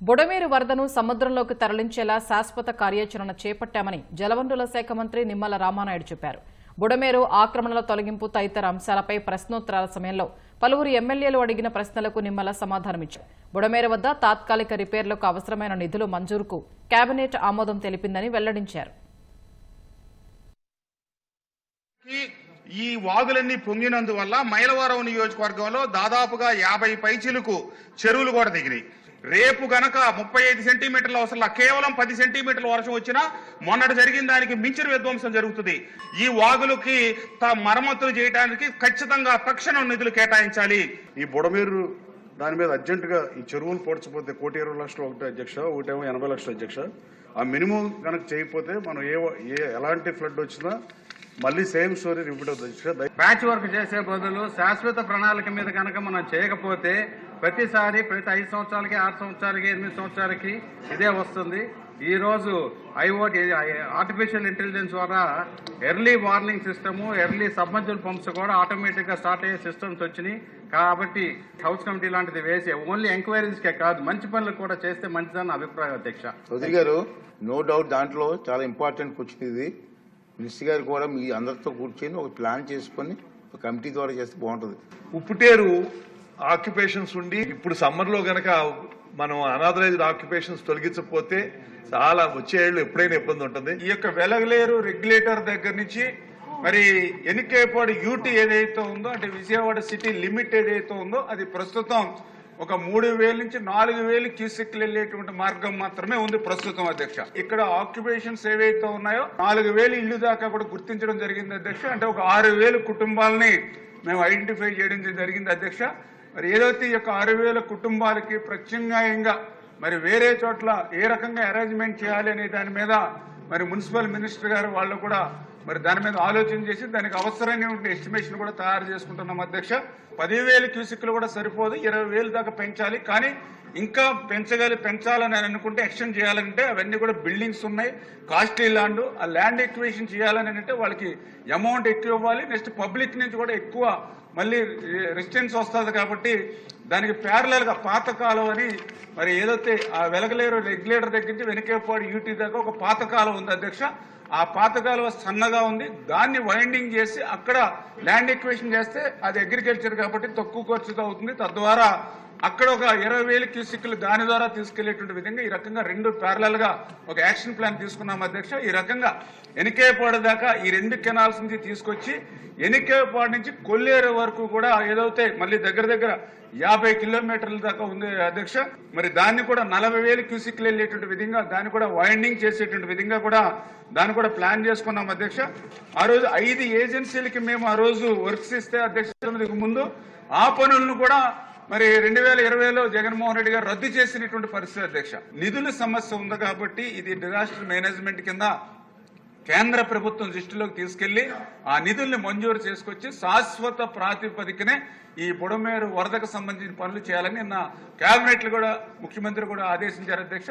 బుడమేరు వరదను సముద్రంలోకి తరలించేలా శాశ్వత కార్యాచరణ చేపట్టామని జలవనరుల శాఖ మంత్రి నిమ్మల రామానాయుడు చెప్పారు. బుడమేరు ఆక్రమణల తొలగింపు తదితర అంశాలపై ప్రశ్నోత్తరాల సమయంలో పలువురు ఎమ్మెల్యేలు అడిగిన ప్రశ్నలకు నిమ్మల సమాధానమిచ్చారు. బుడమేరు వద్ద తాత్కాలిక రిపేర్లకు అవసరమైన నిధులు మంజూరుకు కేబినెట్ ఆమోదం తెలిపిందని వెల్లడించారు. ఈ ఈ వాగులన్నీ పొంగినందువల్ల మైలవరం నియోజకవర్గంలో దాదాపుగా యాభై పైచిలకు చెరువులు కూడా దిగినాయి. రేపు గనక ముప్పై ఐదు సెంటీమీటర్ల అవసరం కేవలం పది సెంటీమీటర్ల వర్షం వచ్చినా మొన్నటి జరిగిన దానికి మించిన విధ్వంసం జరుగుతుంది. ఈ వాగులకి త మరమ్మతులు చేయడానికి ఖచ్చితంగా తక్షణం నిధులు కేటాయించాలి. ఈ బుడమేరు దాని మీద అర్జెంటుగా ఈ చెరువులు పోడ్చిపోతే కోటి ఇరవై లక్షలు ఒకటి అధ్యక్ష ఒకటేమో ఎనభై లక్షలు అధ్యక్ష. ఆ మినిమం కనుక చేయకపోతే మనం ఏ ఎలాంటి ఫ్లడ్ వచ్చినా మళ్ళీ సేమ్ స్టోరీ రిపీట్ అవుతుంది. ప్యాచ్ వర్క్ చేసే బదులు శాశ్వత ప్రణాళిక మీద కనుక మనం చేయకపోతే ప్రతిసారి ప్రతి ఐదు సంవత్సరాలకి ఆరు సంవత్సరాలకి ఎనిమిది సంవత్సరాలకి ఇదే వస్తుంది. ఈ రోజు ఐఓటి ఆర్టిఫిషియల్ ఇంటెలిజెన్స్ ద్వారా early warning system early submersible pumps కూడా ఆటోమేటిక్గా స్టార్ట్ అయ్యే సిస్టమ్స్ వచ్చినాయి. కాబట్టి హౌస్ కమిటీ లాంటిది వేసి ఓన్లీ ఎంక్వైరీస్ కే కాదు మంచి పనులు కూడా చేస్తే మంచిదని అభిప్రాయం అధ్యక్ష. చౌదరి గారు నో డౌట్ దాంట్లో చాలా ఇంపార్టెంట్ క్వశ్చన్ ఇది. మినిస్టర్ గారు కూడా మీ అందరితో కూర్చొని ఒక ప్లాన్ చేసుకొని ఒక కమిటీ ద్వారా చేస్తే బాగుంటుంది. ఉప్పుటేరు ఆక్యుపేషన్స్ ఉండి ఇప్పుడు సమ్మర్లో గనక మనం అనాథరైజ్డ్ ఆక్యుపేషన్స్ తొలగించకపోతే చాలా వచ్చే ఏళ్ళు ఎప్పుడైనా ఇబ్బంది ఉంటుంది. ఈ యొక్క వెలగలేరు రెగ్యులేటర్ దగ్గర నుంచి మరి ఎన్నికేపాడు యూటీ ఏదైతే ఉందో అంటే విజయవాడ సిటీ లిమిట్ ఏదైతే ఉందో అది ప్రస్తుతం ఒక మూడు వేల నుంచి నాలుగు వేలు క్యూసెక్లు వెళ్ళేటువంటి మార్గం మాత్రమే ఉంది ప్రస్తుతం అధ్యక్ష. ఇక్కడ ఆక్యుపేషన్స్ ఏవైతే ఉన్నాయో నాలుగు వేలు ఇల్లు దాకా కూడా గుర్తించడం జరిగింది అధ్యక్ష. అంటే ఒక ఆరు వేలు కుటుంబాలని మేము ఐడెంటిఫై చేయడం జరిగింది అధ్యక్ష. మరి ఏదైతే ఈ యొక్క ఆరు వేల కుటుంబాలకి ప్రత్యామ్నాయంగా మరి వేరే చోట్ల ఏ రకంగా అరేంజ్మెంట్ చేయాలి అనే దాని మీద మరి మున్సిపల్ మినిస్టర్ గారు వాళ్ళు కూడా మరి దాని మీద ఆలోచన చేసి దానికి అవసరమైన ఎస్టిమేషన్ కూడా తయారు చేసుకుంటున్నాం అధ్యక్ష. పదివేలు క్యూసిక్లు కూడా సరిపోదు ఇరవై వేలు దాకా పెంచాలి. కానీ ఇంకా పెంచగలి పెంచాలని అనుకుంటే ఎక్స్టెండ్ చేయాలంటే అవన్నీ కూడా బిల్డింగ్స్ ఉన్నాయి. కాస్ట్లీ ల్యాండ్ ఆ ల్యాండ్ ఎక్వేషన్ చేయాలని అంటే వాళ్ళకి అమౌంట్ ఎక్కువ ఇవ్వాలి. నెక్స్ట్ పబ్లిక్ నుంచి కూడా ఎక్కువ మళ్ళీ eh, రెసిడెన్స్ వస్తుంది కాబట్టి దానికి ప్యారలల్గా అని మరి ఏదైతే ఆ వెలగలేరు రెగ్యులేటర్ దగ్గర నుంచి వెనకేపాడు యూటీ దాకా ఒక పాతకాలం ఉంది అధ్యక్ష. ఆ పాతకాలం సన్నగా ఉంది. దాన్ని వైండింగ్ చేసి అక్కడ ల్యాండ్ ఎక్వేషన్ చేస్తే అది అగ్రికల్చర్ కాబట్టి తక్కువ ఖర్చుతో అవుతుంది. తద్వారా అక్కడ ఒక ఇరవై వేలు క్యూసిక్లు దాని ద్వారా తీసుకెళ్ళేటువంటి విధంగా ఈ రకంగా రెండు ప్యారలల్గా ఒక యాక్షన్ ప్లాన్ తీసుకున్నాం అధ్యక్ష. ఈ రకంగా ఎనికేపాడు దాకా ఈ రెండు కెనాల్స్ నుంచి తీసుకొచ్చి ఎనికేపాడు నుంచి కొల్లేరు వరకు కూడా ఏదైతే మళ్ళీ దగ్గర దగ్గర యాభై కిలోమీటర్ల దాకా ఉంది అధ్యక్ష మరి దాన్ని కూడా నలభై వేలు క్యూసిక్లు వెళ్ళేటువంటి విధంగా దాన్ని కూడా వైండింగ్ చేసేటువంటి విధంగా కూడా దాన్ని కూడా ప్లాన్ చేసుకున్నాం అధ్యక్ష. ఆ రోజు ఐదు ఏజెన్సీలకి మేము ఆ రోజు వర్క్స్ ఇస్తే అధ్యక్ష ముందు ఆ పనులను కూడా మరి రెండు వేల ఇరవైలో జగన్మోహన్ రెడ్డి గారు రద్దు చేసినటువంటి పరిస్థితి అధ్యక్ష. నిధుల సమస్య ఉంది కాబట్టి ఇది డిజాస్టర్ మేనేజ్మెంట్ కింద కేంద్ర ప్రభుత్వం దృష్టిలోకి తీసుకెళ్ళి ఆ నిధుల్ని మంజూరు చేసుకొచ్చి శాశ్వత ప్రాతిపదికనే ఈ బుడమేరు వరదకు సంబంధించిన పనులు చేయాలని నిన్న కేబినెట్లు కూడా ముఖ్యమంత్రి కూడా ఆదేశించారు అధ్యక్ష.